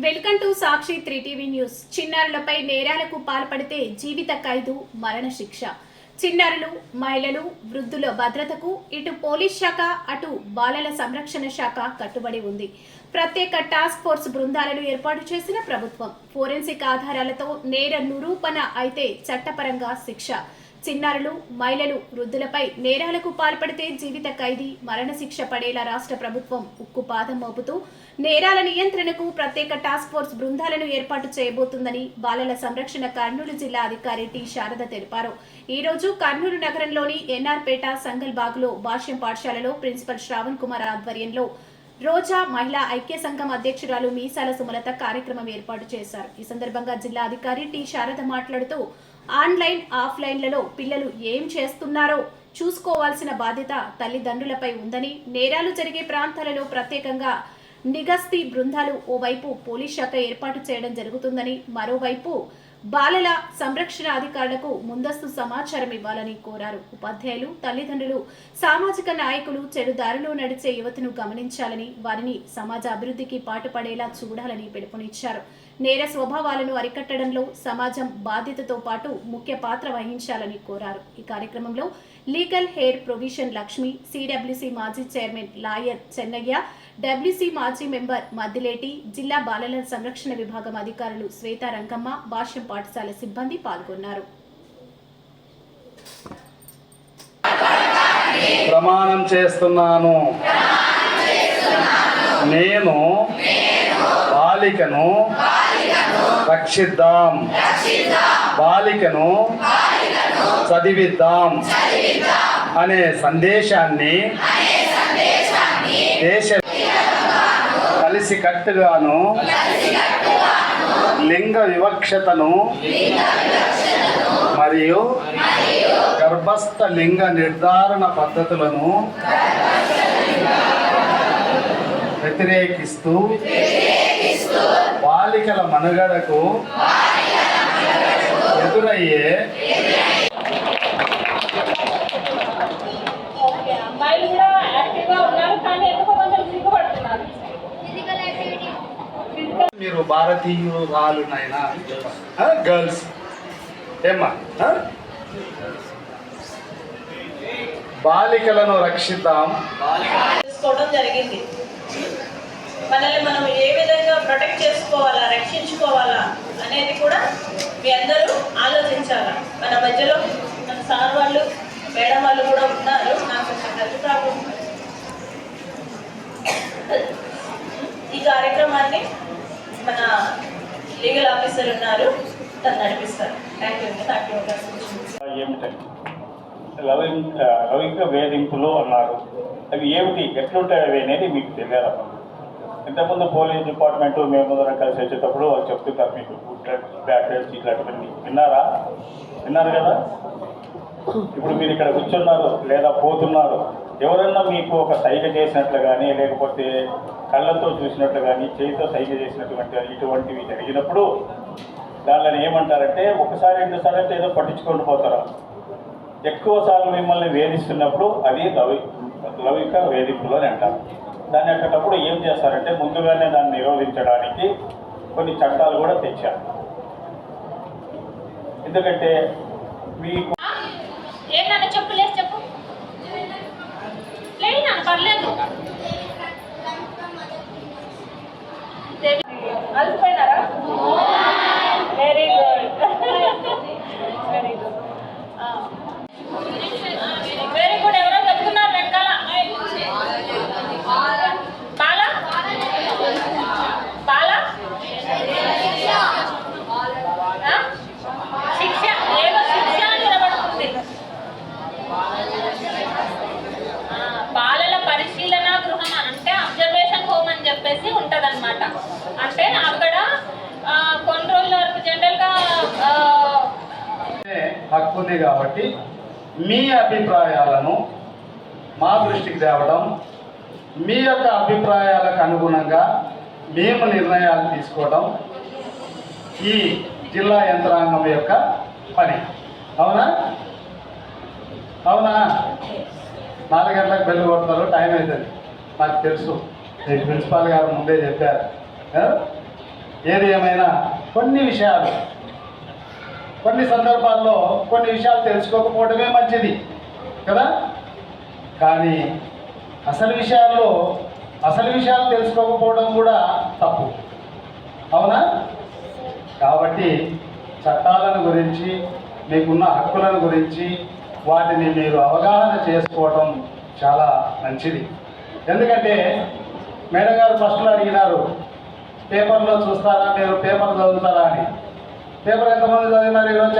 Welcome to Sakshi three TV news. చిన్నారులపై నేరాలకు పాల్పడితే జీవిత ఖైదు మరణ శిక్ష. చిన్నారులు మహిళలు వృద్ధుల భద్రతకు ఇటు పోలీస్ శాఖ అటు బాలల సంరక్షణ శాఖ కట్టుబడి ఉంది. ప్రత్యేక టాస్క్ ఫోర్స్ బృందాలను ఏర్పాటు చేసిన ప్రభుత్వం. ఫోరెన్సిక్ ఆధారాలతో నేర నిరూపణ అయితే చట్టపరంగా శిక్ష. చిన్నారులు మహిళలు వృద్ధులపై నేరాలకు పాల్పడితే జీవిత ఖైదీ మరణశిక్ష పడేలా రాష్ట్ర ప్రభుత్వం ఉక్కు పాదం మోపుతూ నేరాల నియంత్రణకు ప్రత్యేక టాస్క్ ఫోర్స్ బృందాలను ఏర్పాటు చేయబోతుందని బాలల సంరక్షణ కర్నూలు జిల్లా అధికారి టి. శారద తెలిపారు. ఈ రోజు కర్నూలు నగరంలోని ఎన్ఆర్పేట సంగల్ బాగ్లో భాష్యం పాఠశాలలో ప్రిన్సిపల్ శ్రావణ్ కుమార్ ఆధ్వర్యంలో రోజా మహిళా ఐక్య సంఘం అధ్యక్షురాలు మీసాల సుమలత కార్యక్రమం ఏర్పాటు చేశారు. ఈ సందర్భంగా జిల్లా అధికారి టి. శారద మాట్లాడుతూ ఆన్లైన్ ఆఫ్లైన్లలో పిల్లలు ఏం చేస్తున్నారో చూసుకోవాల్సిన బాధ్యత తల్లిదండ్రులపై ఉందని నేరాలు జరిగే ప్రాంతాలలో ప్రత్యేకంగా నిగస్తీ బృందాలు ఓవైపు పోలీస్ శాఖ ఏర్పాటు చేయడం జరుగుతుందని మరోవైపు బాలల సంరక్షణ అధికారులకు ముందస్తు సమాచారం ఇవ్వాలని కోరారు. ఉపాధ్యాయులు తల్లిదండ్రులు సామాజిక నాయకులు చెడు దారిలో నడిచే యువతను గమనించాలని వారిని సమాజ అభివృద్ధికి పాటుపడేలా చూడాలని పిలుపునిచ్చారు. నేర స్వభావాలను అరికట్టడంలో సమాజం బాధ్యతతో పాటు ముఖ్య పాత్ర వహించాలని కోరారు. ఈ కార్యక్రమంలో legal heir provision Lakshmi CWC మాజీ చైర్మన్ లాయర్ చెన్నయ్య డబ్ల్యూసి మాజీ మెంబర్ మద్దిలేటి జిల్లా బాలల సంరక్షణ విభాగం అధికారులు శ్వేత రంగమ్మ భాష్యం పాఠశాల సిబ్బంది పాల్గొన్నారు. ప్రమాణం చేస్తున్నాను. నేను బాలికను రక్షిద్దాం. బాలికను చదివిద్దాం. అనే సందేశాన్ని దేశ కలిసి కట్టుగాను లింగ వివక్షతను మరియు గర్భస్థ లింగ నిర్ధారణ పద్ధతులను వ్యతిరేకిస్తూ బాలికల మనుగడకు ఎదురయ్యే మీరు భారతీయురాలు నాయనా గర్ల్స్ ఏమ్మా? బాలికలను రక్షిద్దాం. చేసుకోవడం జరిగింది. మనల్ని మనం ఏ విధంగా ప్రొటెక్ట్ చేసుకోవాలా రక్షించుకోవాలా అనేది కూడా మీ అందరూ ఆలోచించాలా. మన మధ్యలో మన సార్ వాళ్ళు మేడం వాళ్ళు కూడా ఉన్నారు. నాకు హెల్త్ ప్రాబ్లం ఈ కార్యక్రమాన్ని మన లీగల్ ఆఫీసర్ ఉన్నారు. తను నడిపిస్తారు. థ్యాంక్ యూ నాకు ఈ లవింగ్ లవింగ వేధింపులు అన్నారు. అవి ఏమిటి? ఎట్లుంటాయి అవి అనేది మీకు తెలియాలన్నమాట ఇంతకుముందు పోలీస్ డిపార్ట్మెంట్ మేము కలిసి వచ్చేటప్పుడు వాళ్ళు చెప్తుంటారు మీకు గుడ్ బ్యాడ్ ఇట్లాంటివన్నీ. విన్నారా? విన్నారు కదా? ఇప్పుడు మీరు ఇక్కడ కూర్చున్నారు లేదా పోతున్నారు. ఎవరన్నా మీకు ఒక సైగ చేసినట్లు కానీ లేకపోతే కళ్ళతో చూసినట్లు కానీ చేతితో సైగ చేసినటువంటి ఇటువంటివి జరిగినప్పుడు దానిని ఏమంటారంటే ఒకసారి రెండుసార్లు అంటే ఏదో పట్టించుకొని పోతారు? ఎక్కువసార్లు మిమ్మల్ని వేధిస్తున్నప్పుడు అది లవి లవిక వేధింపులు అని అంటారు. దాన్ని అట్టేటప్పుడు ఏం చేస్తారంటే ముందుగానే దాన్ని నిరోధించడానికి కొన్ని చట్టాలు కూడా తెచ్చారు. ఎందుకంటే మీకు ఏం నాన్న చెప్పు లేదు చెప్పు. లేదు పర్లేదు. అలసిపోయినారా very good very good very good ఎవరో చెప్తున్నారు వెనకాల బాల బాల ఆ? శిక్ష ఏదో శిక్ష అని నిలబడుతుంది ఆ, బాలల పరిశీలన గృహం అంటే అబ్జర్వేషన్ హోమ్ అని చెప్పేసి ఉంటదన్నమాట. అంటే అక్కడ కొన్ని రోజుల వరకు జనరల్గా హక్కు ఉంది కాబట్టి మీ అభిప్రాయాలను మా దృష్టికి తేవడం మీ యొక్క అభిప్రాయాలకు అనుగుణంగా మేము నిర్ణయాలు తీసుకోవడం ఈ జిల్లా యంత్రాంగం యొక్క పని. అవునా? అవునా? నాలుగు గంటలకు బెల్లు కొడతారు టైం అవుతుంది. నాకు తెలుసు. మీ ప్రిన్సిపాల్ గారు ముందే చెప్పారు. ఏది ఏమైనా కొన్ని విషయాలు కొన్ని సందర్భాల్లో కొన్ని విషయాలు తెలుసుకోకపోవడమే మంచిది కదా? కానీ అసలు విషయాల్లో అసలు విషయాలు తెలుసుకోకపోవడం కూడా తప్పు. అవునా? కాబట్టి చట్టాలను గురించి మీకున్న హక్కులను గురించి వాటిని మీరు అవగాహన చేసుకోవడం చాలా మంచిది. ఎందుకంటే మేడం గారు ఫస్ట్లో అడిగినారు. పేపర్లో చూస్తారా? మీరు పేపర్ చదువుతారా అని. పేపర్ ఎంతమంది చదివినారు? ఈరోజు